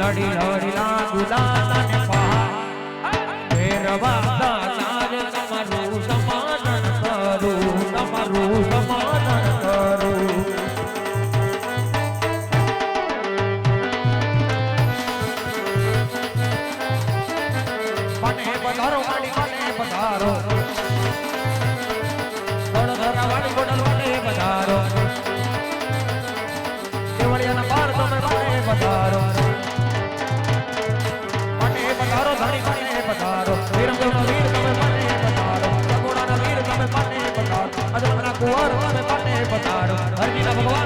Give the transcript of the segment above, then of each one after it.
લડી લડી ના ગુલાલા Kita.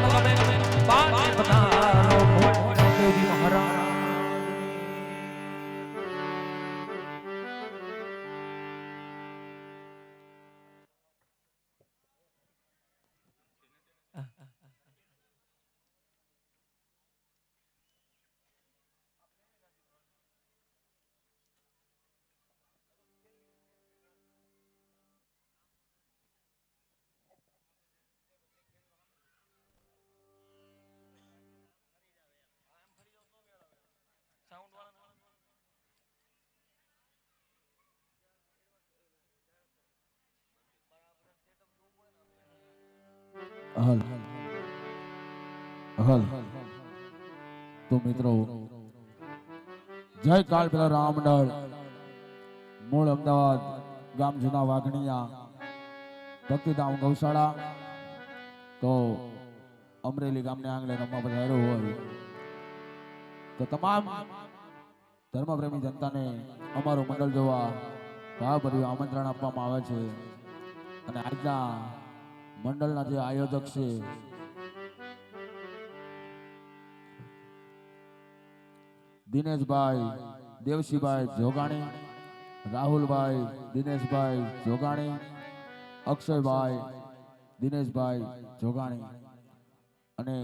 હલ. હલ. તો મિત્રો, જય કાળ પેલા રામડળ મૂળ અમદાવાદ, ગામ જૂના વાઘણિયા ભક્તિધામ ગૌશાળા. તો અમરેલી ગામને આંગણે રમવા બધા હોય. તો તમામ ધર્મપ્રેમી જનતાને અમારું મંડળ જોવા ભાવભર્યું આમંત્રણ આપવામાં આવે છે. અને આજના મંડળના જે આયોજક છે. દિનેશભાઈ દેવસીભાઈ જોગાણી, રાહુલભાઈ, દિનેશભાઈ જોગાણી, અક્ષયભાઈ, દિનેશભાઈ જોગાણી. અને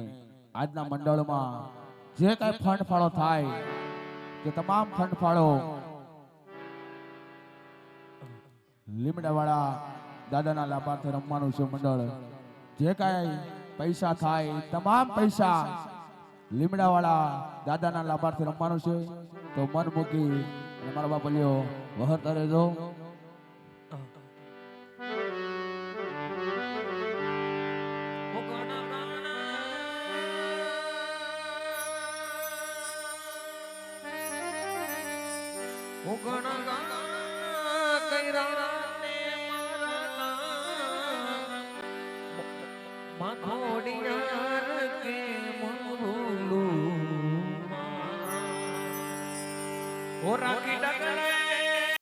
આજના મંડળમાં જે કાંઈ ફંડ ફાળો થાય, કે તમામ ફંડ ફાળો લીમડાવાળા દાદાના લાભાર્થે રમવાનું છે મંડળ. જે કાંઈ પૈસા થાય તમામ પૈસા લીમડાવાળા દાદાના લાભાર્થે રમવાનું છે. તો મન મૂકી મારા બાપલીઓ વહરતા રહેજો રાખી